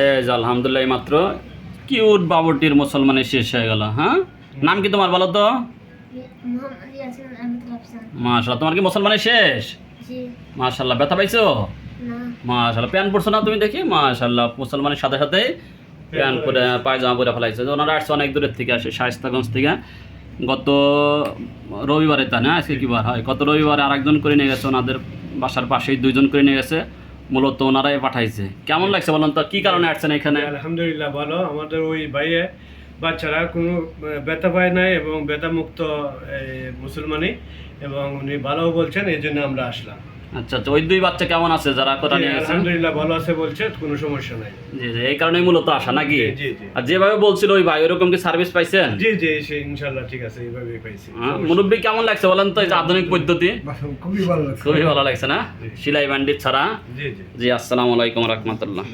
এই যে আলহামদুলিল্লাহ মাত্র। কিউট বাবুটির মুসলমানের শেষ হয়ে গেল হ্যাঁ? নাম কি তোমার বলো তো? মাশাল্লাহ তোমার কি মুসলমানের শেষ? মাশাল্লাহ ব্যথা পাইছো? মাশাল্লাহ প্যান্ট পরছো না তুমি দেখি? মাশাল্লাহ মুসলমানের সাথে সাথে প্যান্ট পরে পায়জামা পরে ফেলাইছে। ওনারা আসছে অনেক দূরের থেকে আসে শায়স্তাগঞ্জ থেকে। গত রবিবারে তা না আজকে কি বার হয়? গত রবিবারে আরেকজন করে নিয়ে গেছে ওনাদের বাসার পাশেই দুইজন করে নিয়ে গেছে। মূলত ওনারাই পাঠাইছে। কেমন লাগছে বলুন তো? কি কারণে আসছেন এখানে? আলহামদুলিল্লাহ ভালো। আমাদের ওই ভাইয়ে, বাচ্চারা কোনো ব্যথা পায় নাই এবং ব্যথামুক্ত মুসলমানি এবং উনি ভালো বলছেন এই জন্য আমরা আসলাম। আচ্ছা আচ্ছা ওই দুই বাচ্চা কেমন আছে যারা কোথা নিয়ে গেছে? আলহামদুলিল্লাহ ভালো আছে বলছে কোনো সমস্যা নাই। জি জি এই কারণেই মূলত আসা নাকি? জি, জি, জি। আর যেভাবে বলছিল ওই ভাই ওরকম কি সার্ভিস পাইছেন? জি জি সে ইনশাআল্লাহ ঠিক আছে এইভাবেই পাইছি মুরব্বি মুরব্বী কেমন লাগছে বলেন তো এই যে আধুনিক পদ্ধতি? খুবই ভালো লাগছে। খুবই ভালো লাগছে না? সিলাই ব্যান্ডিজ ছাড়া? জি জি। জি আসসালামু আলাইকুম রহমতুল্লাহ।